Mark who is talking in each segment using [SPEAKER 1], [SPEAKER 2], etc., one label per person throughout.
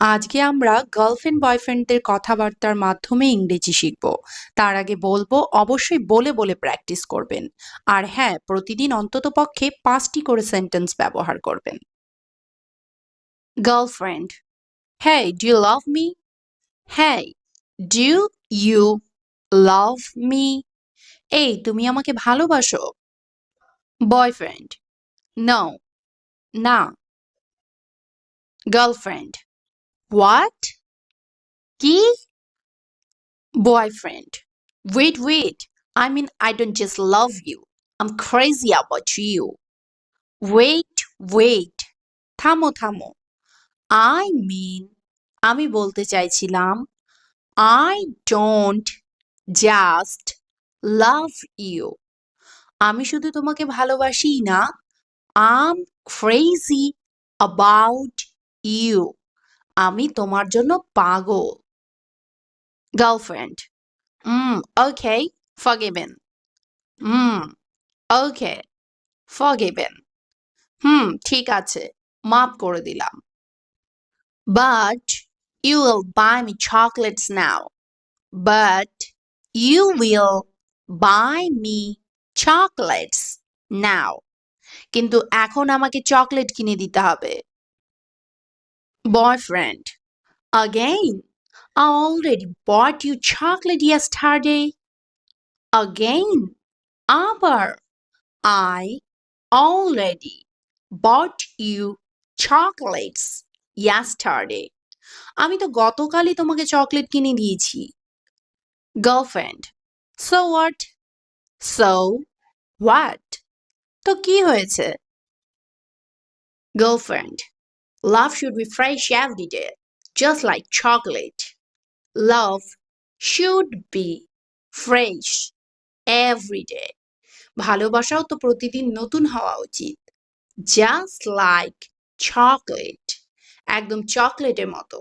[SPEAKER 1] আজকে আমরা গার্লফ্রেন্ড বয়ফ্রেন্ডদের কথাবার্তার মাধ্যমে ইংরেজি শিখব। তার আগে বলব, অবশ্যই বলে বলে প্র্যাকটিস করবেন। আর হ্যাঁ প্রতিদিন অন্ততপক্ষে পাঁচটি করে সেন্টেন্স ব্যবহার করবেন। গার্লফ্রেন্ড হ্যাঁ ডু লাভ মি হ্যাঁ ডু ইউ লাভ মি এই, তুমি আমাকে ভালোবাসো? বয়ফ্রেন্ড নো না। গার্লফ্রেন্ড হোয়াট কি boyfriend. Wait, wait. I mean, I don't just love you. I'm crazy about you. Wait, wait. থামো থামো I mean, আমি বলতে চাইছিলাম I don't just love you. আমি শুধু তোমাকে ভালোবাসি না I'm crazy about you. আমি তোমার জন্য পাগল। গার্লফ্রেন্ড হুম ওকে ফগেবেন হুম ওকে ফগেবেন হুম, ঠিক আছে, মাফ করে দিলাম। But you will buy me chocolates now but you will buy me chocolates now কিন্তু এখন আমাকে চকলেট কিনে দিতে হবে। boyfriend again I already bought you chocolate yesterday. Again, আবার I already bought you chocolates yesterday. আমি তো গতকালই তোমাকে চকলেট কিনে দিয়েছি girlfriend so what so what তো কি হয়েছে girlfriend love should be fresh every day just like chocolate. Love should be fresh every day. ভালোবাসাও তো প্রতিদিন নতুন হওয়া উচিত জাস্ট লাইক চকলেট একদম চকলেটের মতো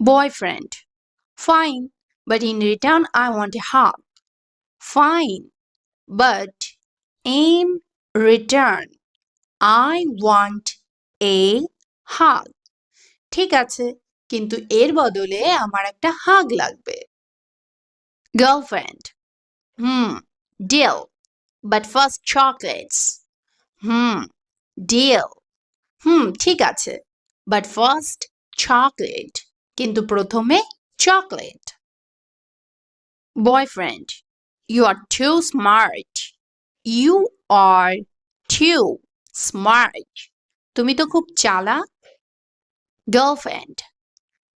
[SPEAKER 1] boyfriend fine but in return I want a hug fine but in return I want a hug ঠিক আছে, কিন্তু এর বদলে আমার একটা হাগ লাগবে। Girlfriend hmm deal but first chocolates hmm deal hmm, ঠিক আছে। বাট ফার্স্ট চকলেট কিন্তু প্রথমে chocolate boyfriend you are too smart you are too smart তুমি তো খুব চালাক girlfriend.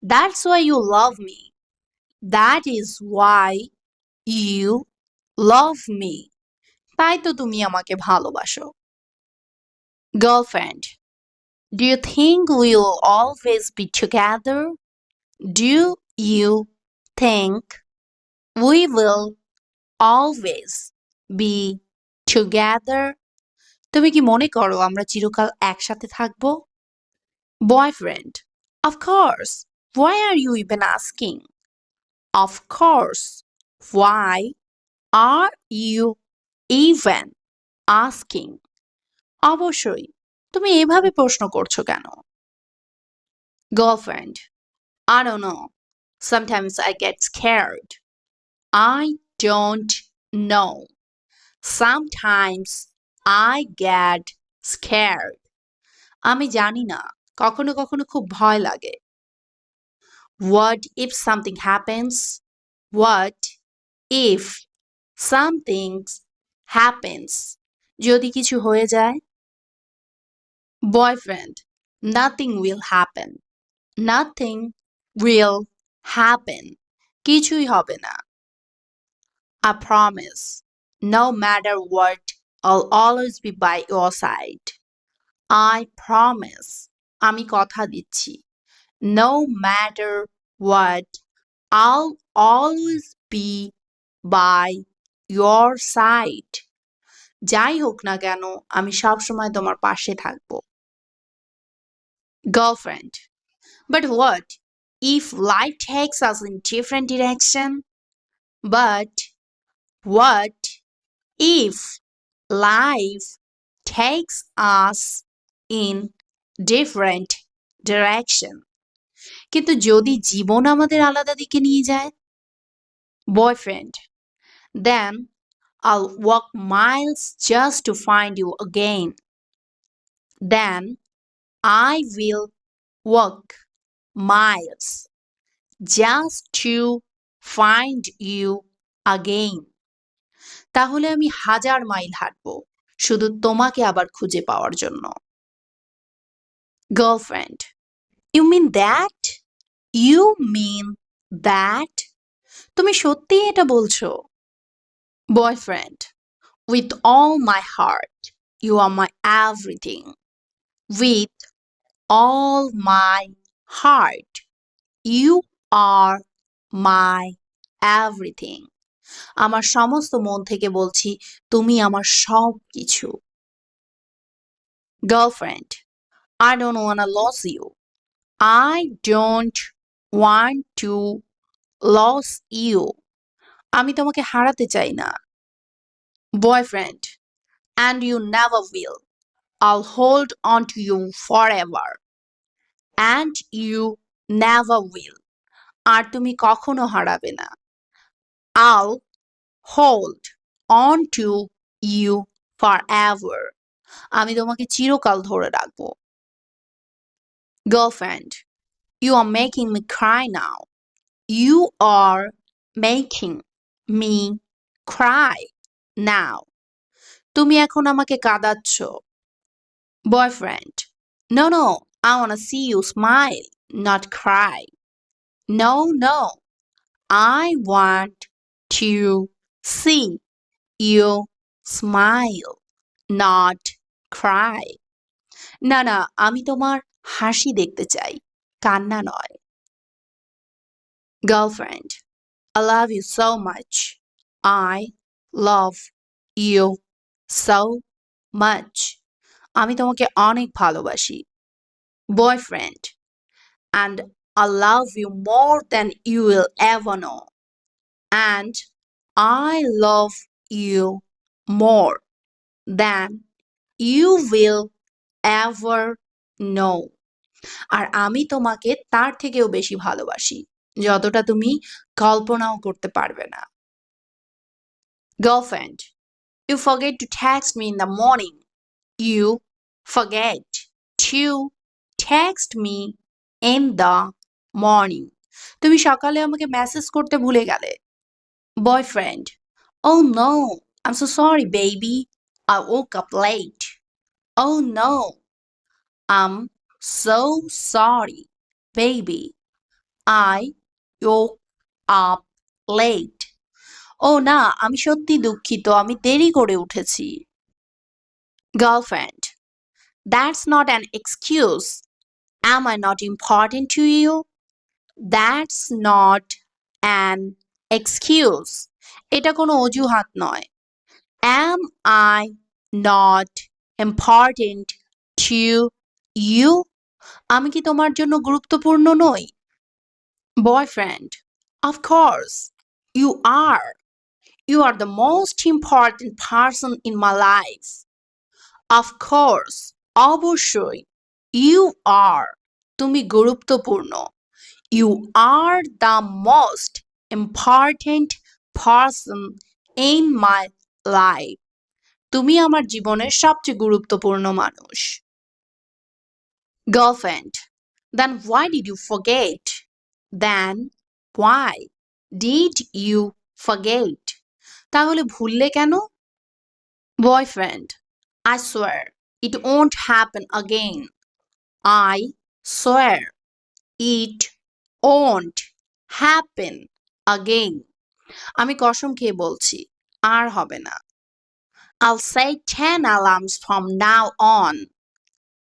[SPEAKER 1] That's why you love me. That is why you love me. তাই তো তুমি আমাকে ভালোবাসো girlfriend. Do you think we'll always be together? Do you think we will always be together? তুমি কি মনে করো আমরা চিরকাল একসাথে থাকব. Of course. Why you even asking? Of course. Why are you even asking? অবশ্যই তুমি এভাবে প্রশ্ন করছ কেন Girlfriend. I don't know. Sometimes I get scared. I don't know. Sometimes I get scared. আমি জানি না কখনো কখনো খুব ভয় লাগে What if something happens? What if something happens? যদি কিছু হয়ে যায় Boyfriend, nothing will happen. Nothing will happen. কিছুই হবে না I promise, no matter what, I'll always be by your side. I promise. আমি কথা দিচ্ছি no matter what I'll always be by your side যাই হোক না কেন আমি সব সময় তোমার পাশে থাকব girlfriend but what if life takes us in different direction but what if life takes us in different direction. কিন্তু যদি জীবন আমাদের আলাদা দিকে নিয়ে যায় boyfriend then I'll walk miles just to find you again then I will walk miles just to find you again তাহলে আমি হাজার মাইল হাঁটবো, শুধু তোমাকে আবার খুঁজে পাওয়ার জন্য। Girlfriend you mean that you mean that তুমি সত্যি এটা বলছো? Boyfriend with all my heart you are my everything with all my heart you are my everything আমার সমস্ত মন থেকে বলছি, তুমি আমার সব কিছু girlfriend I don't a lose you I don't want to lose you আমি তোমাকে হারাতে চাই না। Boyfriend and you never will I'll hold on to you forever and you never will আর তুমি কখনো হারাবে না। I'll hold on to you forever. আমি তোমাকে চিরকাল ধরে রাখব Girlfriend, you are making me cry now. You are making me cry now. তুমি এখন আমাকে কাঁদাচ্ছ Boyfriend, no, no, I want to see you smile, not cry. No, no, I want to see you smile, not cry. না না আমি তোমার হাসি দেখতে চাই কান্না নয় girlfriend I love you so much. I love you so much. আমি তোমাকে অনেক ভালোবাসি boyfriend and I love you more than you will ever know. and I love you more than you will ever know. আর আমি তোমাকে তার থেকেও বেশি ভালোবাসি, যতটা তুমি কল্পনাও করতে পারবে না। Girlfriend you forget to text me in the morning you forget to text me in the morning তুমি সকালে আমাকে মেসেজ করতে ভুলে গেলে। Boyfriend oh no. I'm so sorry, baby. I woke up late. Oh no. I'm so sorry, baby. I woke up late. ও না, আমি সত্যি দুঃখিত। আমি দেরি করে উঠেছি। Girlfriend that's not an excuse am I not important to you that's not an excuse এটা কোনো অজুহাত নয় am I not important to you আমি কি তোমার জন্য গুরুত্বপূর্ণ নই course, you are. You are the most important person in my life. Of course, অবশ্যই you are. তুমি গুরুত্বপূর্ণ. You are the most important person in my life তুমি আমার জীবনের সবচেয়ে গুরুত্বপূর্ণ মানুষ। Girlfriend then why did you forget then why did you forget তাহলে ভুললে কেন? Boyfriend I swear it won't happen again I swear it won't happen again. আমি কসম খেয়ে বলছি আর হবে না I'll set 10 alarms from now on.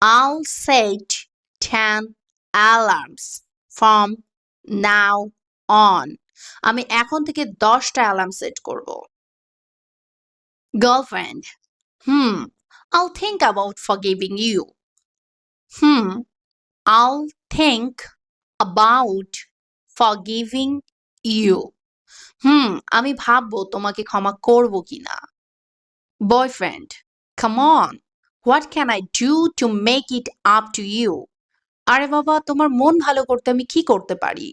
[SPEAKER 1] I'll set 10 alarms from now on. আমি এখন থেকে দশটা অ্যালার্ম সেট করব girlfriend hmm I'll think about forgiving you. Hmm, I'll think about forgiving you. হুম, আমি ভাববো তোমাকে ক্ষমা করব কিনা। Boyfriend come on what can I do to to make it to you আরে বাবা, তোমার মন ভালো করতে আমি কি করতে পারি?